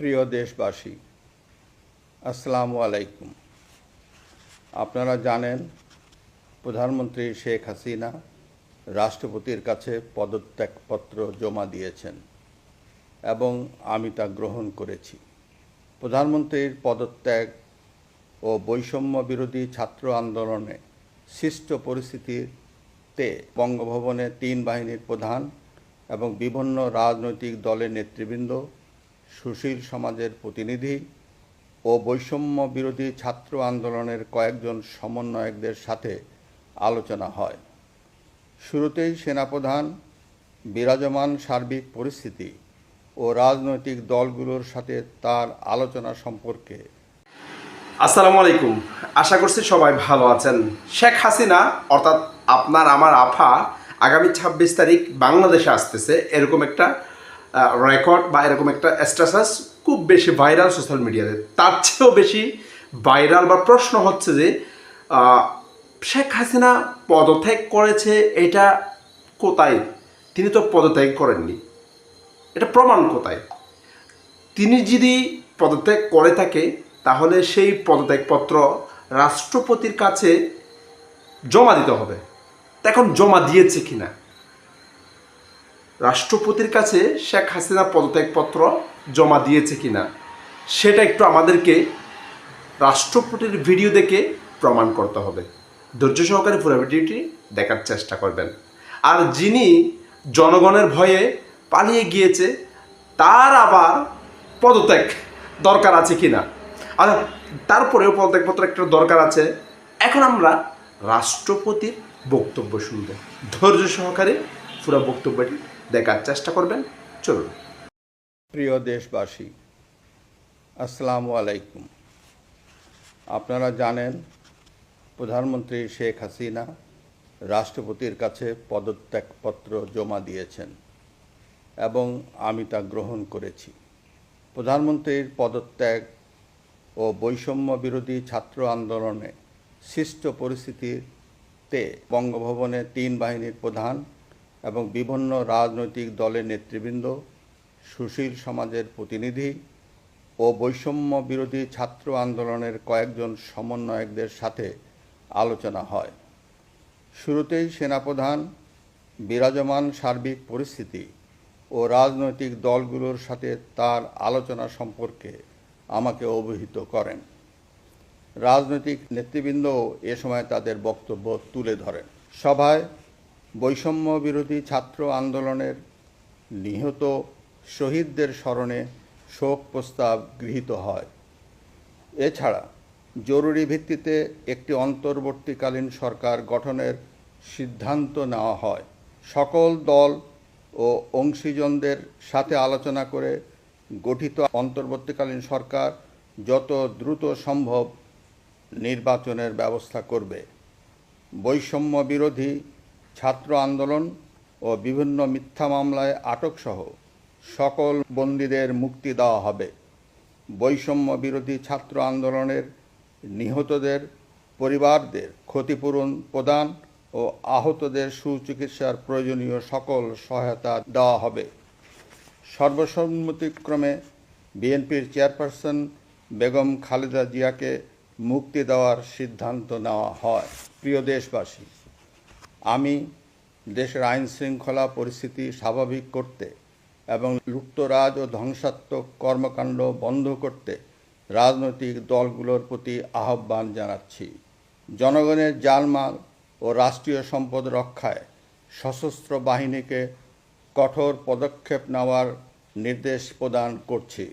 প্রিয় দেশবাসী, আসসালামু আলাইকুম। আপনারা জানেন, প্রধানমন্ত্রী শেখ হাসিনা রাষ্ট্রপতির কাছে পদত্যাগপত্র জমা দিয়েছেন এবং আমি তা গ্রহণ করেছি। প্রধানমন্ত্রীর পদত্যাগ ও বৈষম্য বিরোধী ছাত্র আন্দোলনে সৃষ্ট পরিস্থিতিতে বঙ্গভবনে তিন বাহিনীর প্রধান এবং বিভিন্ন রাজনৈতিক দলের নেতৃবৃন্দ সুশীল সমাজের প্রতিনিধি ও বৈষম্য বিরোধী ছাত্র আন্দোলনের কয়েকজন সমন্বয়কদের সাথে আলোচনা হয়। শুরুতেই সেনাপ্রধান, বিরাজমান সার্বিক পরিস্থিতি ও রাজনৈতিক দলগুলোর সাথে তার আলোচনা সম্পর্কে। আসসালামু আলাইকুম। আশা করছি সবাই ভালো আছেন। শেখ হাসিনা, অর্থাৎ আপনার, আমার আফা, আগামী ছাব্বিশ তারিখ বাংলাদেশে আসতেছে, এরকম একটা রেকর্ড বা এরকম একটা স্ট্যাটাস খুব বেশি ভাইরাল সোশ্যাল মিডিয়াতে তার চেয়েও বেশি ভাইরাল বা প্রশ্ন হচ্ছে যে শেখ হাসিনা পদত্যাগ করেছে এটা কোথায়? তিনি তো পদত্যাগ করেননি। এটা প্রমাণ কোথায়? তিনি যদি পদত্যাগ করে থাকে, তাহলে সেই পদত্যাগপত্র রাষ্ট্রপতির কাছে জমা দিতে হবে। এখন জমা দিয়েছে কিনা? রাষ্ট্রপতির কাছে শেখ হাসিনা পদত্যাগপত্র জমা দিয়েছে কিনা, সেটা একটু আমাদেরকে রাষ্ট্রপতির ভিডিও দেখে প্রমাণ করতে হবে। ধৈর্য সহকারে পুরো ভিডিওটি দেখার চেষ্টা করবেন। আর যিনি জনগণের ভয়ে পালিয়ে গিয়েছে, তার আবার পদত্যাগ দরকার আছে কিনা? আর তারপরেও পদত্যাগপত্র একটা দরকার আছে। এখন আমরা রাষ্ট্রপতির বক্তব্য শুনব। ধৈর্য সহকারে পুরো বক্তব্যটি দেখার চেষ্টা করবেন। চলুন। প্রিয় দেশবাসী, আসসালামু আলাইকুম। আপনারা জানেন, প্রধানমন্ত্রী শেখ হাসিনা রাষ্ট্রপতির কাছে পদত্যাগপত্র জমা দিয়েছেন এবং আমি তা গ্রহণ করেছি। প্রধানমন্ত্রীর পদত্যাগ ও বৈষম্য বিরোধী ছাত্র আন্দোলনে সৃষ্ট পরিস্থিতিতে বঙ্গভবনে তিন বাহিনীর প্রধান এবং বিভিন্ন রাজনৈতিক দলের নেতৃবৃন্দ, সুশীল সমাজের প্রতিনিধি ও বৈষম্য বিরোধী ছাত্র আন্দোলনের কয়েকজন সমন্বয়কদের সাথে আলোচনা হয়। শুরুতেই সেনাপ্রধান, বিরাজমান সার্বিক পরিস্থিতি ও রাজনৈতিক দলগুলোর সাথে তার আলোচনা সম্পর্কে আমাকে অবহিত করেন। রাজনৈতিক নেতৃবৃন্দও এ সময় তাদের বক্তব্য তুলে ধরেন। সভায় বৈষম্য বিরোধী ছাত্র আন্দোলনের নিহত শহীদদের স্মরণে শোক প্রস্তাব গৃহীত হয়। এছাড়া জরুরি ভিত্তিতে একটি অন্তর্বর্তীকালীন সরকার গঠনের সিদ্ধান্ত নেওয়া হয়। সকল দল ও অংশীজনদের সাথে আলোচনা করে গঠিত অন্তর্বর্তীকালীন সরকার যত দ্রুত সম্ভব নির্বাচনের ব্যবস্থা করবে। বৈষম্য বিরোধী ছাত্র আন্দোলন ও বিভিন্ন মিথ্যা মামলায় আটকসহ সকল বন্দীদের মুক্তি দেওয়া হবে। বৈষম্য বিরোধী ছাত্র আন্দোলনের নিহতদের, পরিবারদের ক্ষতিপূরণ প্রদান ও আহতদের সুচিকিৎসার প্রয়োজনীয় সকল সহায়তা দেওয়া হবে। সর্বসম্মতিক্রমে বিএনপির চেয়ারপারসন বেগম খালেদা জিয়াকে মুক্তি দেওয়ার সিদ্ধান্ত নেওয়া হয়। প্রিয় দেশবাসী আমি দেশের আইন শৃঙ্খলা পরিস্থিতি স্বাভাবিক করতে এবং লুপ্তরাজ ও ধ্বংসাত্মক কর্মকাণ্ড বন্ধ করতে রাজনৈতিক দলগুলোর প্রতি আহ্বান জানাচ্ছি। জনগণের জালমাল ও রাষ্ট্রীয় সম্পদ রক্ষায় সশস্ত্র বাহিনীকে কঠোর পদক্ষেপ নেওয়ার নির্দেশ প্রদান করছি।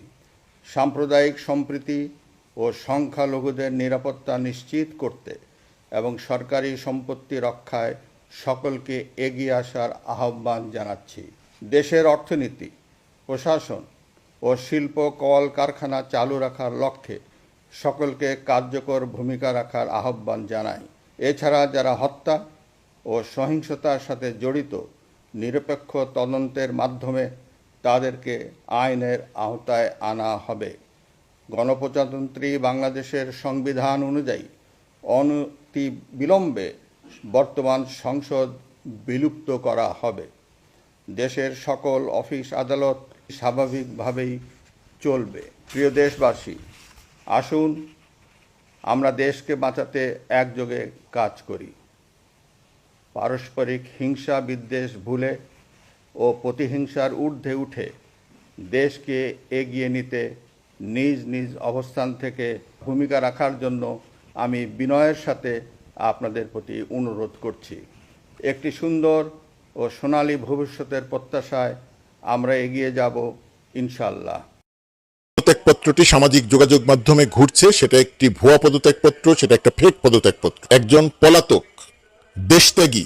সাম্প্রদায়িক সম্প্রীতি ও সংখ্যালঘুদের নিরাপত্তা নিশ্চিত করতে এবং সরকারি সম্পত্তি রক্ষায় সকলকে এগিয়ে আসার আহ্বান জানাচ্ছি। দেশের অর্থনীতি, প্রশাসন ও শিল্প কল কারখানা চালু রাখার লক্ষ্যে সকলকে কার্যকর ভূমিকা রাখার আহ্বান জানাই। এছাড়া যারা হত্যা ও সহিংসতার সাথে জড়িত নিরপেক্ষ তদন্তের মাধ্যমে তাদেরকে আইনের আওতায় আনা হবে। গণপ্রজাতন্ত্রী বাংলাদেশের সংবিধান অনুযায়ী অনতি বিলম্বে বর্তমান সংসদ বিলুপ্ত করা হবে। দেশের সকল অফিস আদালত স্বাভাবিকভাবেই চলবে। প্রিয় দেশবাসী, আসুন আমরা দেশকে বাঁচাতে একযোগে কাজ করি। পারস্পরিক হিংসা বিদ্বেষ ভুলে ও প্রতিহিংসার ঊর্ধ্বে উঠে দেশকে এগিয়ে নিতে নিজ নিজ অবস্থান থেকে ভূমিকা রাখার জন্য আমি বিনয়ের সাথে আপনাদের প্রতি অনুরোধ করছি। একটি সুন্দর ও সোনালী ভবিষ্যতের প্রত্যাশায় আমরা এগিয়ে যাব ইনশাল্লাহ পদত্যাগপত্রটি সামাজিক যোগাযোগ মাধ্যমে ঘুরছে, সেটা একটি ভুয়া পদত্যাগপত্র, সেটা একটা ফেক পদত্যাগপত্র। একজন পলাতক, দেশত্যাগী,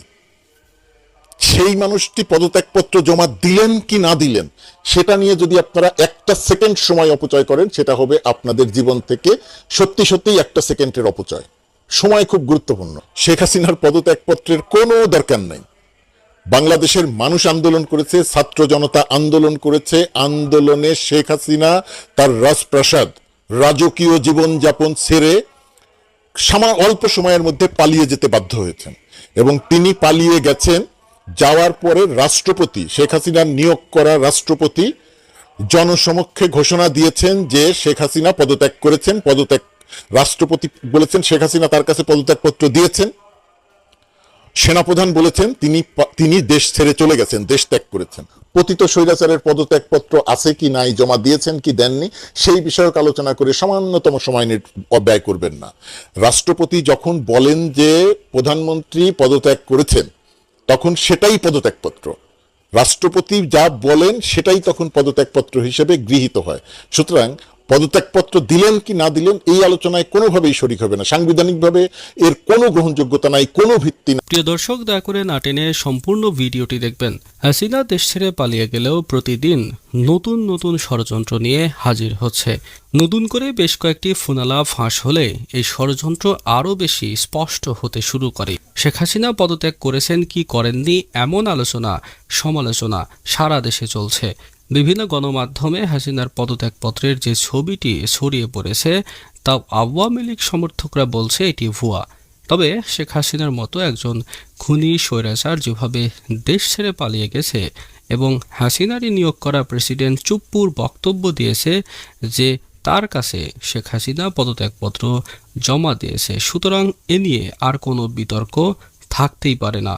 সেই মানুষটি পদত্যাগপত্র জমা দিলেন কি না দিলেন, সেটা নিয়ে যদি আপনারা একটা সেকেন্ড সময় অপচয় করেন, সেটা হবে আপনাদের জীবন থেকে সত্যি সত্যিই একটা সেকেন্ডের অপচয়। সময় খুব গুরুত্বপূর্ণ। শেখ হাসিনার পদত্যাগপত্রের কোনো দরকার নাই। বাংলাদেশের মানুষ আন্দোলন করেছে, ছাত্র জনতা আন্দোলন করেছে। আন্দোলনে শেখ হাসিনা তার রাজপ্রাসাদ, রাজকীয় জীবনযাপন ছেড়ে সামা অল্প সময়ের মধ্যে পালিয়ে যেতে বাধ্য হয়েছেন। এবং তিনি পালিয়ে গেছেন, যাওয়ার পরে রাষ্ট্রপতি, শেখ হাসিনার নিয়োগ করা রাষ্ট্রপতি জনসমক্ষে ঘোষণা দিয়েছেন যে শেখ হাসিনা পদত্যাগ করেছেন। পদত্যাগ রাষ্ট্রপতি বলেছেন, শেখ হাসিনা তার কাছে পদত্যাগপত্র দিয়েছেন। সেনাপ্রধান বলেছেন, তিনি তিনি দেশ ছেড়ে চলে গেছেন, দেশ ত্যাগ করেছেন। পতিত স্বৈরাচারের পদত্যাগপত্র আছে কি নাই, জমা দিয়েছেন কি দেননি, সেই বিষয়ক আলোচনা করে সামান্যতম সময় নির- ব্যয় করবেন না। রাষ্ট্রপতি যখন বলেন যে প্রধানমন্ত্রী পদত্যাগ করেছেন, তখন সেটাই পদত্যাগপত্র। রাষ্ট্রপতি যা বলেন, সেটাই তখন পদত্যাগপত্র হিসেবে গৃহীত হয়। সুতরাং পদত্যাগপত্র দিলেন কি না দিলেন, এই আলোচনায় কোনোভাবেই শরিক হবে না। সাংবিধানিকভাবে এর কোনো গ্রহণযোগ্যতা নাই, কোনো ভিত্তি নাই। প্রিয় দর্শক, দয়া করে না টেনে সম্পূর্ণ ভিডিওটি দেখবেন। হাসিনা দেশ ছেড়ে পালিয়ে গেলেও প্রতিদিন নতুন নতুন ষড়যন্ত্র নিয়ে হাজির হচ্ছে। নতুন করে বেশ কয়েকটি ফুনালা ফাঁস হলে এই ষড়যন্ত্র আরও বেশি স্পষ্ট হতে শুরু করে। শেখ হাসিনা পদত্যাগ করেছেন কি করেননি এমন আলোচনা, সমালোচনা সারা দেশে চলছে। বিভিন্ন গণমাধ্যমে হাসিনার পদত্যাগপত্রের যে ছবিটি ছড়িয়ে পড়েছে, তা আওয়ামী লীগ সমর্থকরা বলছে এটি ভুয়া। তবে শেখ হাসিনার মতো একজন খুনি, স্বৈরাচার যেভাবে দেশ ছেড়ে পালিয়ে গেছে এবং হাসিনারই নিয়োগ করা প্রেসিডেন্ট চুপ্পুর বক্তব্য দিয়েছে যে তার কাছে শেখ হাসিনা পদত্যাগপত্র জমা দিয়েছে, সুতরাং এ নিয়ে আর কোনো বিতর্ক থাকতেই পারে না।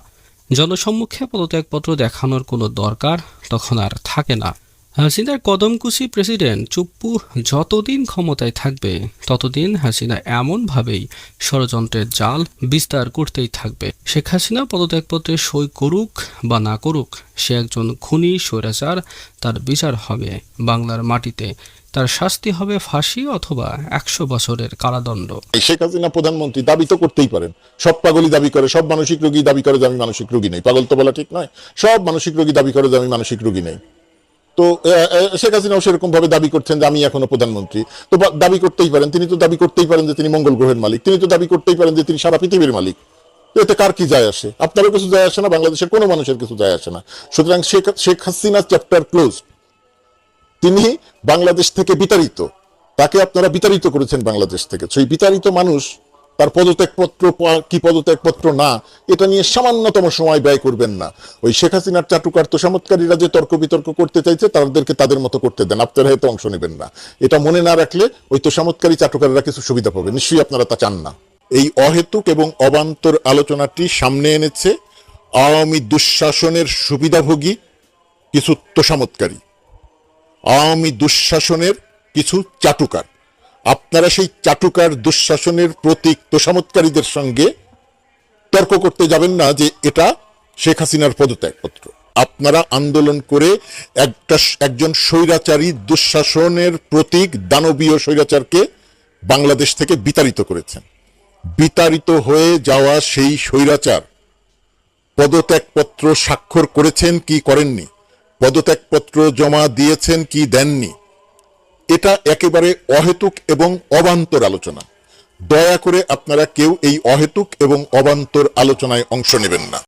জনসম্মুখে পদত্যাগপত্র দেখানোর কোনো দরকার তখন আর থাকে না। হাসিনার কদমকুশি প্রেসিডেন্ট চুপ্পু যতদিন ক্ষমতায় থাকবে, ততদিন হাসিনা এমনভাবেই ষড়যন্ত্রের জাল বিস্তার করতেই থাকবে। শেখ হাসিনা পদত্যাগপত্রে সই করুক বা না করুক, সে একজন খুনি, স্বৈরাচার, তার বিচার হবে বাংলার মাটিতে। তার শাস্তি হবে ফাঁসি অথবা একশো বছরের কারাদণ্ড। শেখ হাসিনা প্রধানমন্ত্রী দাবি তো করতেই পারেন। সব পাগলই দাবি করে, সব মানসিক রোগী দাবি করে যে আমি মানসিক রোগী নেই। পাগল তো বলা ঠিক নয়। সব মানসিক রোগী দাবি করে যে আমি মানসিক রোগী নেই। তো শেখ হাসিনাও সেরকম ভাবে দাবি করছেন যে আমি এখনও প্রধানমন্ত্রী। তো দাবি করতেই পারেন। তিনি তো দাবি করতেই পারেন যে তিনি মঙ্গল গ্রহের মালিক। তিনি তো দাবি করতেই পারেন যে তিনি সারা পৃথিবীর মালিক। এতে কার কি যায় আসে? আপনারও কিছু যায় আসে না? বাংলাদেশের কোনো মানুষের কিছু যায় আসে না। সুতরাং শেখ শেখ হাসিনা চ্যাপ্টার ক্লোজ তিনি বাংলাদেশ থেকে বিতাড়িত। তাকে আপনারা বিতাড়িত করেছেন বাংলাদেশ থেকে। সেই বিতাড়িত মানুষ তার পদত্যাগপত্র কি পদত্যাগপত্র না, এটা নিয়ে সামান্যতম সময় ব্যয় করবেন না। ওই শেখ হাসিনার চাটুকার তো তোষামতকারীরা যে তর্ক বিতর্ক করতে চাইছে, তাদেরকে তাদের মতো করতে দেন। আপনারা হয়তো অংশ নেবেন না। এটা মনে না রাখলে ওই তো তোষামতকারী চাটুকাররা কিছু সুবিধা পাবে। নিশ্চয়ই আপনারা তা চান না। এই অহেতুক এবং অবান্তর আলোচনাটি সামনে এনেছে আওয়ামী দুঃশাসনের সুবিধাভোগী কিছু তোষামতকারী। আওয়ামী দুঃশাসনের কিছু চাটুকার। আপনারা সেই চাটুকার দুঃশাসনের প্রতীক তোষামতকারীদের সঙ্গে তর্ক করতে যাবেন না যে এটা শেখ হাসিনার পদত্যাগপত্র। আপনারা আন্দোলন করে একটা একজন স্বৈরাচারী দুঃশাসনের প্রতীক দানবীয় স্বৈরাচারকে বাংলাদেশ থেকে বিতাড়িত করেছেন। বিতাড়িত হয়ে যাওয়া সেই স্বৈরাচার পদত্যাগপত্র স্বাক্ষর করেছেন কি করেননি? পদত্যাগপত্র জমা দিয়েছেন কি দেননি? এটা একেবারে অহেতুক এবং অবান্তর আলোচনা। দয়া করে আপনারা কেউ এই অহেতুক এবং অবান্তর আলোচনায় অংশ নেবেন না।